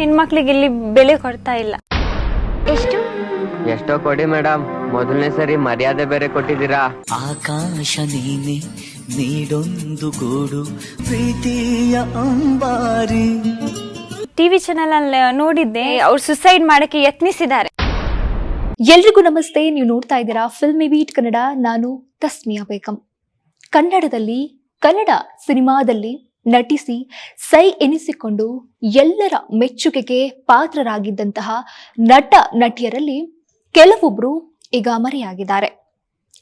ಹೆಣ್ಮಕ್ಳಿಗೆ ಇಲ್ಲಿ ಬೆಲೆ ಕೊಡ್ತಾ ಇಲ್ಲ. ಎಷ್ಟು? ಎಷ್ಟೋ ಕೊಡಿ ಮೇಡಮ್ ಮೊದಲನೇ ಸರಿ ಮರ್ಯಾದೆ ಬೇರೆ ಕೊಟ್ಟಿದ್ದೀರಾ? ಆಕಾಶ ನೀನೆ ನೀಡೊಂದು ಗೂಡು ಪ್ರೀತಿಯ ಅಂಬಾರಿ. ಟಿವಿ ಚಾನೆಲ್ ಅಲ್ಲಿ ನೋಡಿದ್ದೆ ಅವ್ರು ಸುಸೈಡ್ ಮಾಡಕ್ಕೆ ಯತ್ನಿಸಿದ್ದಾರೆ. ಎಲ್ರಿಗೂ ನಮಸ್ತೆ ನೀವು ನೋಡ್ತಾ ಇದ್ದೀರಾ ಫಿಲ್ಮಿ ಬೀಟ್ ಕನ್ನಡ. ನಾನು ತಸ್ಮಿಯಾ ಬೇಗಂ. ಕನ್ನಡದಲ್ಲಿ ಕನ್ನಡ ಸಿನಿಮಾದಲ್ಲಿ ನಟಿಸಿ ಸೈ ಎನಿಸಿಕೊಂಡು ಎಲ್ಲರ ಮೆಚ್ಚುಗೆಗೆ ಪಾತ್ರರಾಗಿದ್ದಂತಹ ನಟ ನಟಿಯರಲ್ಲಿ ಕೆಲವೊಬ್ರು ಈಗ ಮರೆಯಾಗಿದ್ದಾರೆ.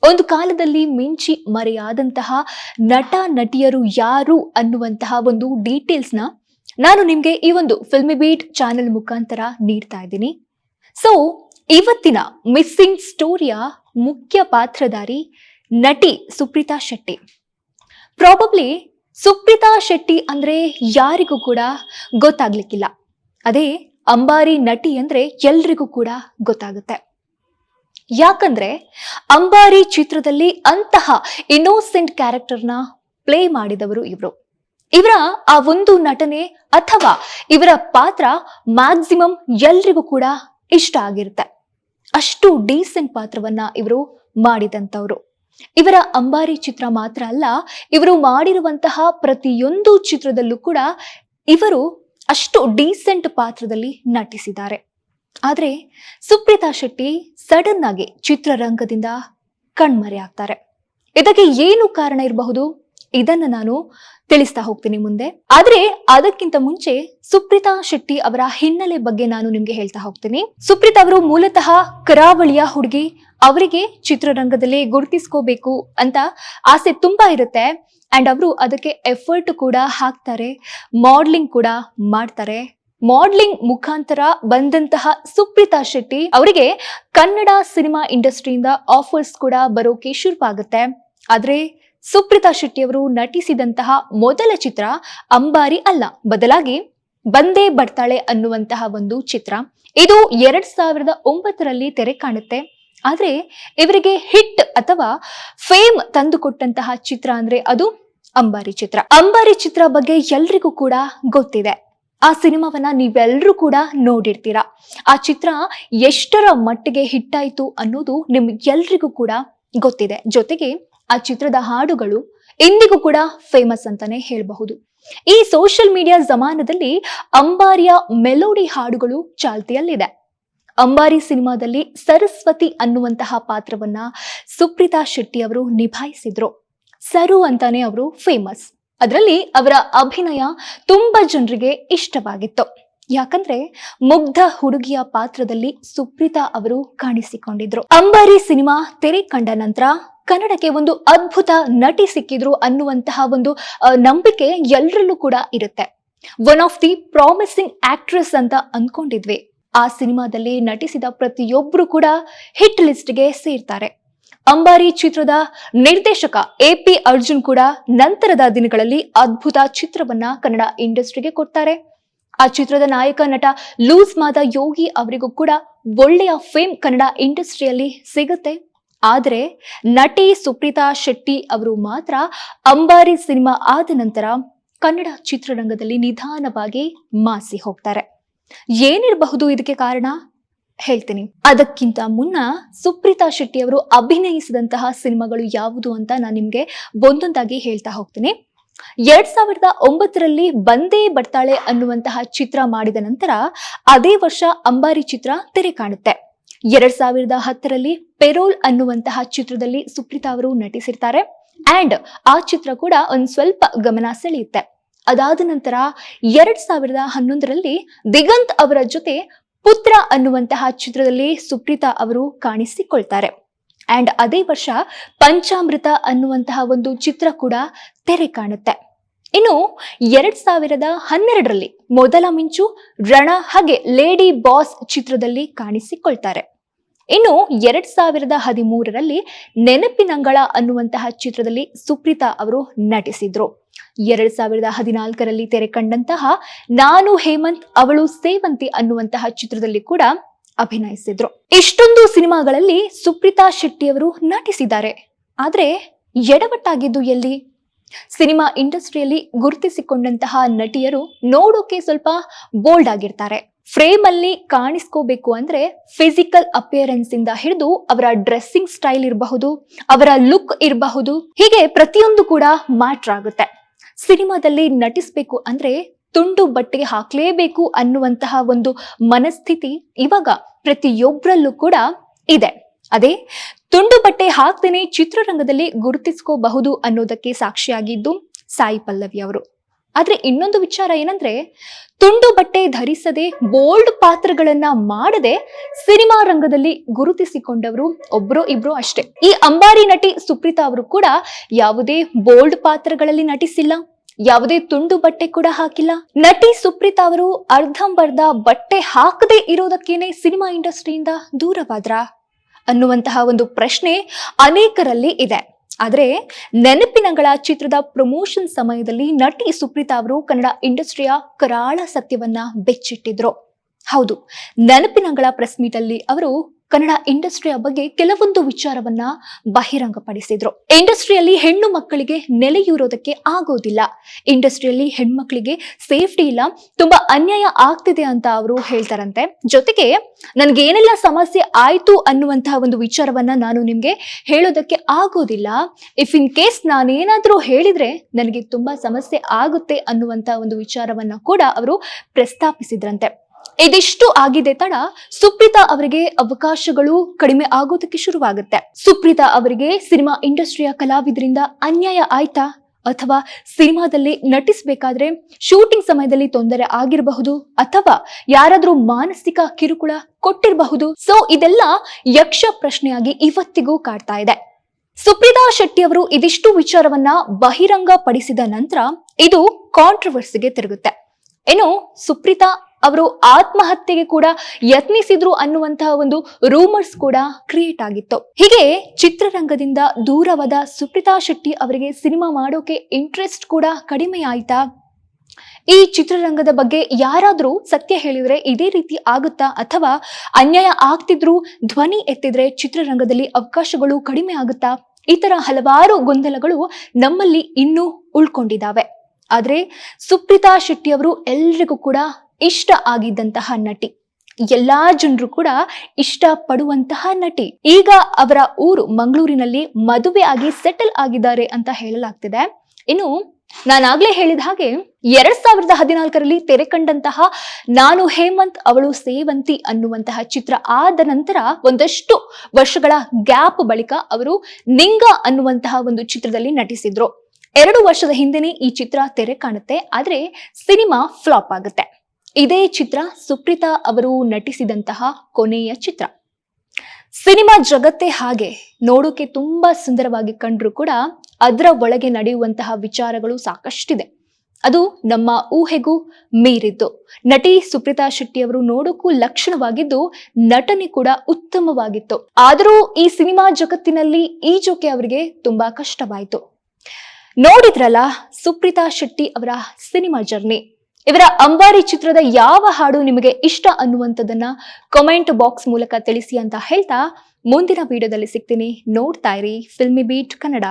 ಒಂದು ಕಾಲದಲ್ಲಿ ಮಿಂಚಿ ಮರೆಯಾದಂತಹ ನಟ ನಟಿಯರು ಯಾರು ಅನ್ನುವಂತಹ ಒಂದು ಡೀಟೇಲ್ಸ್ನ ನಾನು ನಿಮಗೆ ಈ ಒಂದು ಫಿಲ್ಮಿ ಬೀಟ್ ಚಾನೆಲ್ ಮುಖಾಂತರ ನೀಡ್ತಾ ಇದ್ದೀನಿ. ಸೊ ಇವತ್ತಿನ ಮಿಸ್ಸಿಂಗ್ ಸ್ಟೋರಿಯ ಮುಖ್ಯ ಪಾತ್ರಧಾರಿ ನಟಿ ಸುಪ್ರೀತಾ ಶೆಟ್ಟಿ. ಪ್ರಾಬಬ್ಲಿ ಸುಪ್ರೀತಾ ಶೆಟ್ಟಿ ಅಂದ್ರೆ ಯಾರಿಗೂ ಕೂಡ ಗೊತ್ತಾಗ್ಲಿಕ್ಕಿಲ್ಲ. ಅದೇ ಅಂಬಾರಿ ನಟಿ ಅಂದ್ರೆ ಎಲ್ರಿಗೂ ಕೂಡ ಗೊತ್ತಾಗುತ್ತೆ. ಯಾಕಂದ್ರೆ ಅಂಬಾರಿ ಚಿತ್ರದಲ್ಲಿ ಅಂತಹ ಇನ್ನೋಸೆಂಟ್ ಕ್ಯಾರೆಕ್ಟರ್ನ ಪ್ಲೇ ಮಾಡಿದವರು ಇವರು. ಇವರ ಆ ಒಂದು ನಟನೆ ಅಥವಾ ಇವರ ಪಾತ್ರ ಮ್ಯಾಕ್ಸಿಮಮ್ ಎಲ್ರಿಗೂ ಕೂಡ ಇಷ್ಟ ಆಗಿರುತ್ತೆ. ಅಷ್ಟು ಡೀಸೆಂಟ್ ಪಾತ್ರವನ್ನ ಇವರು ಮಾಡಿದಂತವ್ರು ಇವರ ಅಂಬಾರಿ ಚಿತ್ರ ಮಾತ್ರ ಅಲ್ಲ, ಇವರು ಮಾಡಿರುವಂತಹ ಪ್ರತಿಯೊಂದು ಚಿತ್ರದಲ್ಲೂ ಕೂಡ ಇವರು ಅಷ್ಟು ಡೀಸೆಂಟ್ ಪಾತ್ರದಲ್ಲಿ ನಟಿಸಿದ್ದಾರೆ. ಆದರೆ ಸುಪ್ರೀತಾ ಶೆಟ್ಟಿ ಸಡನ್ ಆಗಿ ಚಿತ್ರರಂಗದಿಂದ ಕಣ್ಮರೆ ಆಗ್ತಾರೆ ಇದಕ್ಕೆ ಏನು ಕಾರಣ ಇರಬಹುದು? ಇದನ್ನು ನಾನು ತಿಳಿಸ್ತಾ ಹೋಗ್ತೀನಿ ಮುಂದೆ. ಆದ್ರೆ ಅದಕ್ಕಿಂತ ಮುಂಚೆ ಸುಪ್ರೀತಾ ಶೆಟ್ಟಿ ಅವರ ಹಿನ್ನೆಲೆ ಬಗ್ಗೆ ನಾನು ನಿಮ್ಗೆ ಹೇಳ್ತಾ ಹೋಗ್ತೀನಿ. ಸುಪ್ರೀತಾ ಅವರು ಮೂಲತಃ ಕರಾವಳಿಯ ಹುಡುಗಿ, ಅವರಿಗೆ ಚಿತ್ರರಂಗದಲ್ಲಿ ಗುರುತಿಸ್ಕೋಬೇಕು ಅಂತ ಆಸೆ ತುಂಬಾ ಇರುತ್ತೆ. ಅಂಡ್ ಅವರು ಅದಕ್ಕೆ ಎಫರ್ಟ್ ಕೂಡ ಹಾಕ್ತಾರೆ ಮಾಡ್ಲಿಂಗ್ ಕೂಡ ಮಾಡ್ತಾರೆ. ಮಾಡ್ಲಿಂಗ್ ಮುಖಾಂತರ ಬಂದಂತಹ ಸುಪ್ರೀತಾ ಶೆಟ್ಟಿ ಅವರಿಗೆ ಕನ್ನಡ ಸಿನಿಮಾ ಇಂಡಸ್ಟ್ರಿಯಿಂದ ಆಫರ್ಸ್ ಕೂಡ ಬರೋಕೆ ಶುರುವಾಗುತ್ತೆ. ಆದ್ರೆ ಸುಪ್ರೀತಾ ಶೆಟ್ಟಿ ಅವರು ನಟಿಸಿದಂತಹ ಮೊದಲ ಚಿತ್ರ ಅಂಬಾರಿ ಅಲ್ಲ. ಬದಲಾಗಿ ಬಂದೇ ಬರ್ತಾಳೆ ಅನ್ನುವಂತಹ ಒಂದು ಚಿತ್ರ. ಇದು ಎರಡ್ ಸಾವಿರದ ಒಂಬತ್ತರಲ್ಲಿ ತೆರೆ ಕಾಣುತ್ತೆ. ಆದ್ರೆ ಇವರಿಗೆ ಹಿಟ್ ಅಥವಾ ಫೇಮ್ ತಂದುಕೊಟ್ಟಂತಹ ಚಿತ್ರ ಅಂದ್ರೆ ಅದು ಅಂಬಾರಿ ಚಿತ್ರ. ಅಂಬಾರಿ ಚಿತ್ರ ಬಗ್ಗೆ ಎಲ್ರಿಗೂ ಕೂಡ ಗೊತ್ತಿದೆ. ಆ ಸಿನಿಮಾವನ್ನ ನೀವೆಲ್ಲರೂ ಕೂಡ ನೋಡಿರ್ತೀರಾ. ಆ ಚಿತ್ರ ಎಷ್ಟರ ಮಟ್ಟಿಗೆ ಹಿಟ್ಟಾಯ್ತು ಅನ್ನೋದು ನಿಮ್ಗೆಲ್ರಿಗೂ ಕೂಡ ಗೊತ್ತಿದೆ. ಜೊತೆಗೆ ಆ ಚಿತ್ರದ ಹಾಡುಗಳು ಇಂದಿಗೂ ಕೂಡ ಫೇಮಸ್ ಅಂತಾನೆ ಹೇಳಬಹುದು. ಈ ಸೋಷಿಯಲ್ ಮೀಡಿಯಾ ಜಮಾನದಲ್ಲಿ ಅಂಬಾರಿಯ ಮೆಲೋಡಿ ಹಾಡುಗಳು ಚಾಲ್ತಿಯಲ್ಲಿದೆ. ಅಂಬಾರಿ ಸಿನಿಮಾದಲ್ಲಿ ಸರಸ್ವತಿ ಅನ್ನುವಂತಹ ಪಾತ್ರವನ್ನ ಸುಪ್ರೀತಾ ಶೆಟ್ಟಿ ಅವರು ನಿಭಾಯಿಸಿದ್ರು. ಸರು ಅಂತಾನೆ ಅವರು ಫೇಮಸ್ ಅದರಲ್ಲಿ ಅವರ ಅಭಿನಯ ತುಂಬಾ ಜನರಿಗೆ ಇಷ್ಟವಾಗಿತ್ತು. ಯಾಕಂದ್ರೆ ಮುಗ್ಧ ಹುಡುಗಿಯ ಪಾತ್ರದಲ್ಲಿ ಸುಪ್ರೀತಾ ಅವರು ಕಾಣಿಸಿಕೊಂಡಿದ್ರು. ಅಂಬಾರಿ ಸಿನಿಮಾ ತೆರೆ ಕಂಡ ನಂತರ ಕನ್ನಡಕ್ಕೆ ಒಂದು ಅದ್ಭುತ ನಟಿ ಸಿಕ್ಕಿದ್ರು ಅನ್ನುವಂತಹ ಒಂದು ನಂಬಿಕೆ ಎಲ್ಲರಲ್ಲೂ ಕೂಡ ಇರುತ್ತೆ. One of the promising actress ಅಂತ ಅಂದ್ಕೊಂಡಿದ್ವಿ ಆ ಸಿನಿಮಾದಲ್ಲಿ ನಟಿಸಿದ ಪ್ರತಿಯೊಬ್ರು ಕೂಡ ಹಿಟ್ ಲಿಸ್ಟ್ಗೆ ಸೇರ್ತಾರೆ. ಅಂಬಾರಿ ಚಿತ್ರದ ನಿರ್ದೇಶಕ ಎ ಪಿ ಅರ್ಜುನ್ ಕೂಡ ನಂತರದ ದಿನಗಳಲ್ಲಿ ಅದ್ಭುತ ಚಿತ್ರವನ್ನ ಕನ್ನಡ ಇಂಡಸ್ಟ್ರಿಗೆ ಕೊಡ್ತಾರೆ. ಆ ಚಿತ್ರದ ನಾಯಕ ನಟ ಲೂಸ್ ಮಾದ ಯೋಗಿ ಅವರಿಗೂ ಕೂಡ ಒಳ್ಳೆಯ ಫೇಮ್ ಕನ್ನಡ ಇಂಡಸ್ಟ್ರಿಯಲ್ಲಿ ಸಿಗುತ್ತೆ. ಆದ್ರೆ ನಟಿ ಸುಪ್ರೀತಾ ಶೆಟ್ಟಿ ಅವರು ಮಾತ್ರ ಅಂಬಾರಿ ಸಿನಿಮಾ ಆದ ನಂತರ ಕನ್ನಡ ಚಿತ್ರರಂಗದಲ್ಲಿ ನಿಧಾನವಾಗಿ ಮಾಸಿ ಹೋಗ್ತಾರೆ. ಏನಿರಬಹುದು ಇದಕ್ಕೆ ಕಾರಣ? ಹೇಳ್ತೀನಿ. ಅದಕ್ಕಿಂತ ಮುನ್ನ ಸುಪ್ರೀತಾ ಶೆಟ್ಟಿ ಅವರು ಅಭಿನಯಿಸಿದಂತಹ ಸಿನಿಮಾಗಳು ಯಾವುದು ಅಂತ ನಾನು ನಿಮ್ಗೆ ಒಂದೊಂದಾಗಿ ಹೇಳ್ತಾ ಹೋಗ್ತೀನಿ. ಎರಡ್ ಸಾವಿರದ ಒಂಬತ್ತರಲ್ಲಿ ಬಂದೇ ಬರ್ತಾಳೆ ಅನ್ನುವಂತಹ ಚಿತ್ರ ಮಾಡಿದ ನಂತರ ಅದೇ ವರ್ಷ ಅಂಬಾರಿ ಚಿತ್ರ ತೆರೆ ಕಾಣುತ್ತೆ. ಎರಡ್ ಸಾವಿರದ ಹತ್ತರಲ್ಲಿ ಪೆರೋಲ್ ಅನ್ನುವಂತಹ ಚಿತ್ರದಲ್ಲಿ ಸುಪ್ರೀತಾ ಅವರು ನಟಿಸಿರ್ತಾರೆ. ಅಂಡ್ ಆ ಚಿತ್ರ ಕೂಡ ಒಂದ್ ಸ್ವಲ್ಪ ಗಮನ ಸೆಳೆಯುತ್ತೆ. ಅದಾದ ನಂತರ ಎರಡ್ ಸಾವಿರದ ಹನ್ನೊಂದರಲ್ಲಿ ದಿಗಂತ್ ಅವರ ಜೊತೆ ಪುತ್ರ ಅನ್ನುವಂತಹ ಚಿತ್ರದಲ್ಲಿ ಸುಪ್ರೀತಾ ಅವರು ಕಾಣಿಸಿಕೊಳ್ತಾರೆ. ಅಂಡ್ ಅದೇ ವರ್ಷ ಪಂಚಾಮೃತ ಅನ್ನುವಂತಹ ಒಂದು ಚಿತ್ರ ಕೂಡ ತೆರೆ ಕಾಣುತ್ತೆ. ಇನ್ನು ಎರಡ್ ಸಾವಿರದ ಹನ್ನೆರಡರಲ್ಲಿ ಮೊದಲ ಮಿಂಚು ರಣ ಹಾಗೆ ಲೇಡಿ ಬಾಸ್ ಚಿತ್ರದಲ್ಲಿ ಕಾಣಿಸಿಕೊಳ್ತಾರೆ. ಇನ್ನು ಎರಡ್ ಸಾವಿರದ ಹದಿಮೂರರಲ್ಲಿ ನೆನಪಿನಂಗಳ ಅನ್ನುವಂತಹ ಚಿತ್ರದಲ್ಲಿ ಸುಪ್ರೀತಾ ಅವರು ನಟಿಸಿದ್ರು. ಎರಡ್ ಸಾವಿರದ ಹದಿನಾಲ್ಕರಲ್ಲಿ ತೆರೆ ಕಂಡಂತಹ ನಾನು ಹೇಮಂತ್ ಅವಳು ಸೇವಂತಿ ಅನ್ನುವಂತಹ ಚಿತ್ರದಲ್ಲಿ ಕೂಡ ಅಭಿನಯಿಸಿದ್ರು. ಇಷ್ಟೊಂದು ಸಿನಿಮಾಗಳಲ್ಲಿ ಸುಪ್ರೀತಾ ಶೆಟ್ಟಿ ಅವರು ನಟಿಸಿದ್ದಾರೆ. ಆದ್ರೆ ಎಡವಟ್ಟಾಗಿದ್ದು ಎಲ್ಲಿ? ಸಿನಿಮಾ ಇಂಡಸ್ಟ್ರಿಯಲ್ಲಿ ಗುರುತಿಸಿಕೊಂಡಂತಹ ನಟಿಯರು ನೋಡೋಕೆ ಸ್ವಲ್ಪ ಬೋಲ್ಡ್ ಆಗಿರ್ತಾರೆ. ಫ್ರೇಮ್ ಅಲ್ಲಿ ಕಾಣಿಸ್ಕೋಬೇಕು ಅಂದ್ರೆ ಫಿಸಿಕಲ್ ಅಪಿಯರೆನ್ಸ್ ಇಂದ ಹಿಡಿದು ಅವರ ಡ್ರೆಸ್ಸಿಂಗ್ ಸ್ಟೈಲ್ ಇರಬಹುದು, ಅವರ ಲುಕ್ ಇರಬಹುದು, ಹೀಗೆ ಪ್ರತಿಯೊಂದು ಕೂಡ ಮ್ಯಾಟ್ರ್ ಆಗುತ್ತೆ. ಸಿನಿಮಾದಲ್ಲಿ ನಟಿಸ್ಬೇಕು ಅಂದ್ರೆ ತುಂಡು ಬಟ್ಟೆ ಹಾಕ್ಲೇಬೇಕು ಅನ್ನುವಂತಹ ಒಂದು ಮನಸ್ಥಿತಿ ಇವಾಗ ಪ್ರತಿಯೊಬ್ಬರಲ್ಲೂ ಕೂಡ ಇದೆ. ಅದೇ, ತುಂಡು ಬಟ್ಟೆ ಹಾಕ್ತೇನೆ ಚಿತ್ರರಂಗದಲ್ಲಿ ಗುರುತಿಸ್ಕೋಬಹುದು ಅನ್ನೋದಕ್ಕೆ ಸಾಕ್ಷಿಯಾಗಿದ್ದು ಸಾಯಿ ಪಲ್ಲವಿ ಅವರು. ಆದ್ರೆ ಇನ್ನೊಂದು ವಿಚಾರ ಏನಂದ್ರೆ, ತುಂಡು ಬಟ್ಟೆ ಧರಿಸದೆ ಬೋಲ್ಡ್ ಪಾತ್ರಗಳನ್ನ ಮಾಡದೆ ಸಿನಿಮಾ ರಂಗದಲ್ಲಿ ಗುರುತಿಸಿಕೊಂಡವರು ಒಬ್ರು ಇಬ್ರು ಅಷ್ಟೇ. ಈ ಅಂಬಾರಿ ನಟಿ ಸುಪ್ರೀತಾ ಅವರು ಕೂಡ ಯಾವುದೇ ಬೋಲ್ಡ್ ಪಾತ್ರಗಳಲ್ಲಿ ನಟಿಸಿಲ್ಲ, ಯಾವುದೇ ತುಂಡು ಬಟ್ಟೆ ಕೂಡ ಹಾಕಿಲ್ಲ. ನಟಿ ಸುಪ್ರೀತಾ ಅವರು ಅರ್ಧಂಬರ್ಧ ಬಟ್ಟೆ ಹಾಕದೇ ಇರೋದಕ್ಕೇನೆ ಸಿನಿಮಾ ಇಂಡಸ್ಟ್ರಿಯಿಂದ ದೂರವಾದ್ರ? ಅನ್ನುವಂತಹ ಒಂದು ಪ್ರಶ್ನೆ ಅನೇಕರಲ್ಲಿ ಇದೆ. ಆದರೆ ನೆನಪಿನಗಳ ಚಿತ್ರದ ಪ್ರಮೋಷನ್ ಸಮಯದಲ್ಲಿ ನಟಿ ಸುಪ್ರೀತಾ ಅವರು ಕನ್ನಡ ಇಂಡಸ್ಟ್ರಿಯ ಕರಾಳ ಸತ್ಯವನ್ನ ಬೆಚ್ಚಿಟ್ಟಿದ್ರು. ಹೌದು, ನೆನಪಿನಗಳ ಪ್ರೆಸ್ ಮೀಟ್ ಅಲ್ಲಿ ಅವರು ಕನ್ನಡ ಇಂಡಸ್ಟ್ರಿಯ ಬಗ್ಗೆ ಕೆಲವೊಂದು ವಿಚಾರವನ್ನ ಬಹಿರಂಗಪಡಿಸಿದ್ರು. ಇಂಡಸ್ಟ್ರಿಯಲ್ಲಿ ಹೆಣ್ಣು ಮಕ್ಕಳಿಗೆ ನೆಲೆಯೂರೋದಕ್ಕೆ ಆಗೋದಿಲ್ಲ. ಇಂಡಸ್ಟ್ರಿಯಲ್ಲಿ ಹೆಣ್ಮಕ್ಳಿಗೆ ಸೇಫ್ಟಿ ಇಲ್ಲ. ತುಂಬಾ ಅನ್ಯಾಯ ಆಗ್ತಿದೆ ಅಂತ ಅವರು ಹೇಳ್ತಾರಂತೆ. ಜೊತೆಗೆ ನನ್ಗೆ ಏನೆಲ್ಲ ಸಮಸ್ಯೆ ಆಯ್ತು ಅನ್ನುವಂತಹ ಒಂದು ವಿಚಾರವನ್ನ ನಾನು ನಿಮ್ಗೆ ಹೇಳೋದಕ್ಕೆ ಆಗೋದಿಲ್ಲ. ಇಫ್ ಇನ್ ಕೇಸ್ ನಾನೇನಾದ್ರೂ ಹೇಳಿದ್ರೆ ನನಗೆ ತುಂಬಾ ಸಮಸ್ಯೆ ಆಗುತ್ತೆ ಅನ್ನುವಂತಹ ಒಂದು ವಿಚಾರವನ್ನ ಕೂಡ ಅವರು ಪ್ರಸ್ತಾಪಿಸಿದ್ರಂತೆ. ಇದಿಷ್ಟು ಆಗಿದೆ ತಡ ಸುಪ್ರೀತಾ ಅವರಿಗೆ ಅವಕಾಶಗಳು ಕಡಿಮೆ ಆಗೋದಕ್ಕೆ ಶುರುವಾಗುತ್ತೆ. ಸುಪ್ರೀತಾ ಅವರಿಗೆ ಸಿನಿಮಾ ಇಂಡಸ್ಟ್ರಿಯ ಕಲಾವಿದರಿಂದ ಅನ್ಯಾಯ ಆಯ್ತಾ? ಅಥವಾ ಸಿನಿಮಾದಲ್ಲಿ ನಟಿಸಬೇಕಾದ್ರೆ ಶೂಟಿಂಗ್ ಸಮಯದಲ್ಲಿ ತೊಂದರೆ ಆಗಿರಬಹುದು? ಅಥವಾ ಯಾರಾದರೂ ಮಾನಸಿಕ ಕಿರುಕುಳ ಕೊಟ್ಟಿರಬಹುದು? ಸೊ ಇದೆಲ್ಲ ಯಕ್ಷ ಪ್ರಶ್ನೆಯಾಗಿ ಇವತ್ತಿಗೂ ಕಾಡ್ತಾ ಇದೆ. ಸುಪ್ರೀತಾ ಶೆಟ್ಟಿ ಅವರು ಇದಿಷ್ಟು ವಿಚಾರವನ್ನ ಬಹಿರಂಗ ಪಡಿಸಿದ ನಂತರ ಇದು ಕಾಂಟ್ರವರ್ಸಿಗೆ ತಿರುಗುತ್ತೆ. ಏನು ಸುಪ್ರೀತಾ ಅವರು ಆತ್ಮಹತ್ಯೆಗೆ ಕೂಡ ಯತ್ನಿಸಿದ್ರು ಅನ್ನುವಂತಹ ಒಂದು ರೂಮರ್ಸ್ ಕೂಡ ಕ್ರಿಯೇಟ್ ಆಗಿತ್ತು. ಹೀಗೆ ಚಿತ್ರರಂಗದಿಂದ ದೂರವಾದ ಸುಪ್ರೀತಾ ಶೆಟ್ಟಿ ಅವರಿಗೆ ಸಿನಿಮಾ ಮಾಡೋಕೆ ಇಂಟ್ರೆಸ್ಟ್ ಕೂಡ ಕಡಿಮೆ ಆಯ್ತಾ? ಈ ಚಿತ್ರರಂಗದ ಬಗ್ಗೆ ಯಾರಾದರೂ ಸತ್ಯ ಹೇಳಿದ್ರೆ ಇದೇ ರೀತಿ ಆಗುತ್ತಾ? ಅಥವಾ ಅನ್ಯಾಯ ಆಗ್ತಿದ್ರು ಧ್ವನಿ ಎತ್ತಿದ್ರೆ ಚಿತ್ರರಂಗದಲ್ಲಿ ಅವಕಾಶಗಳು ಕಡಿಮೆ ಆಗುತ್ತಾ? ಈ ತರ ಹಲವಾರು ಗೊಂದಲಗಳು ನಮ್ಮಲ್ಲಿ ಇನ್ನೂ ಉಳ್ಕೊಂಡಿದ್ದಾವೆ. ಆದರೆ ಸುಪ್ರೀತಾ ಶೆಟ್ಟಿ ಅವರು ಎಲ್ರಿಗೂ ಕೂಡ ಇಷ್ಟ ಆಗಿದ್ದಂತಹ ನಟಿ. ಎಲ್ಲಾ ಜನರು ಕೂಡ ಇಷ್ಟ ಪಡುವಂತಹ ನಟಿ. ಈಗ ಅವರ ಊರು ಮಂಗಳೂರಿನಲ್ಲಿ ಮದುವೆ ಆಗಿ ಸೆಟಲ್ ಆಗಿದ್ದಾರೆ ಅಂತ ಹೇಳಲಾಗ್ತಿದೆ. ಇನ್ನು ನಾನಾಗ್ಲೇ ಹೇಳಿದ ಹಾಗೆ ಎರಡ್ ಸಾವಿರದ ಹದಿನಾಲ್ಕರಲ್ಲಿ ತೆರೆ ಕಂಡಂತಹ ನಾನು ಹೇಮಂತ್ ಅವಳು ಸೇವಂತಿ ಅನ್ನುವಂತಹ ಚಿತ್ರ ಆದ ನಂತರ ಒಂದಷ್ಟು ವರ್ಷಗಳ ಗ್ಯಾಪ್ ಬಳಿಕ ಅವರು ನಿಂಗ ಅನ್ನುವಂತಹ ಒಂದು ಚಿತ್ರದಲ್ಲಿ ನಟಿಸಿದ್ರು. ಎರಡು ವರ್ಷದ ಹಿಂದೆನೆ ಈ ಚಿತ್ರ ತೆರೆ ಕಾಣುತ್ತೆ, ಆದ್ರೆ ಸಿನಿಮಾ ಫ್ಲಾಪ್ ಆಗುತ್ತೆ. ಇದೇ ಚಿತ್ರ ಸುಪ್ರೀತಾ ಅವರು ನಟಿಸಿದಂತಹ ಕೊನೆಯ ಚಿತ್ರ. ಸಿನಿಮಾ ಜಗತ್ತೇ ಹಾಗೆ, ನೋಡೋಕೆ ತುಂಬಾ ಸುಂದರವಾಗಿ ಕಂಡ್ರು ಕೂಡ ಅದರ ಒಳಗೆ ನಡೆಯುವಂತಹ ವಿಚಾರಗಳು ಸಾಕಷ್ಟಿದೆ. ಅದು ನಮ್ಮ ಊಹೆಗೂ ಮೀರಿದ್ದು. ನಟಿ ಸುಪ್ರೀತಾ ಶೆಟ್ಟಿ ಅವರು ನೋಡೋಕ್ಕೂ ಲಕ್ಷಣವಾಗಿದ್ದು, ನಟನೆ ಕೂಡ ಉತ್ತಮವಾಗಿತ್ತು. ಆದರೂ ಈ ಸಿನಿಮಾ ಜಗತ್ತಿನಲ್ಲಿ ಈಜೋಕೆ ಅವರಿಗೆ ತುಂಬಾ ಕಷ್ಟವಾಯಿತು. ನೋಡಿದ್ರಲ್ಲ ಸುಪ್ರೀತಾ ಶೆಟ್ಟಿ ಅವರ ಸಿನಿಮಾ ಜರ್ನಿ. ಇವರ ಅಂಬಾರಿ ಚಿತ್ರದ ಯಾವ ಹಾಡು ನಿಮಗೆ ಇಷ್ಟ ಅನ್ನುವಂಥದ್ದನ್ನ ಕಮೆಂಟ್ ಬಾಕ್ಸ್ ಮೂಲಕ ತಿಳಿಸಿ ಅಂತ ಹೇಳ್ತಾ ಮುಂದಿನ ವಿಡಿಯೋದಲ್ಲಿ ಸಿಗ್ತೀನಿ. ನೋಡ್ತಾ ಇರಿ ಫಿಲ್ಮಿ ಬೀಟ್ ಕನ್ನಡ